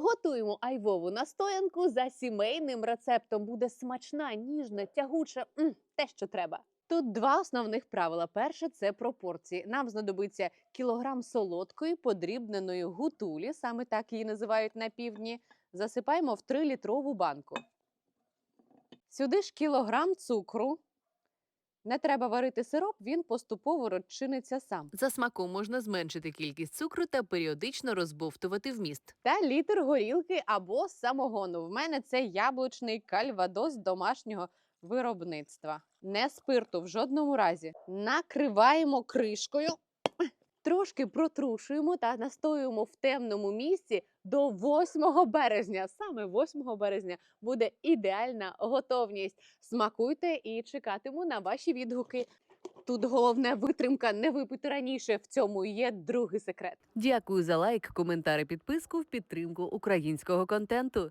Готуємо айвову настоянку за сімейним рецептом. Буде смачна, ніжна, тягуча, м, те, що треба. Тут два основних правила. Перше це пропорції. Нам знадобиться кілограм солодкої подрібненої гутулі, саме так її називають на півдні. Засипаємо в 3-літрову банку. Сюди ж кілограм цукру. Не треба варити сироп, він поступово розчиниться сам. За смаком можна зменшити кількість цукру та періодично розбовтувати вміст. Та літр горілки або самогону. В мене це яблучний кальвадос домашнього виробництва. Не спирту в жодному разі. Накриваємо кришкою, трошки протрушуємо та настоюємо в темному місці до 8 березня. Саме 8 березня буде ідеальна готовність. Смакуйте і чекатиму на ваші відгуки. Тут головне витримка не випити раніше. В цьому є другий секрет. Дякую за лайк, коментар і підписку в підтримку українського контенту.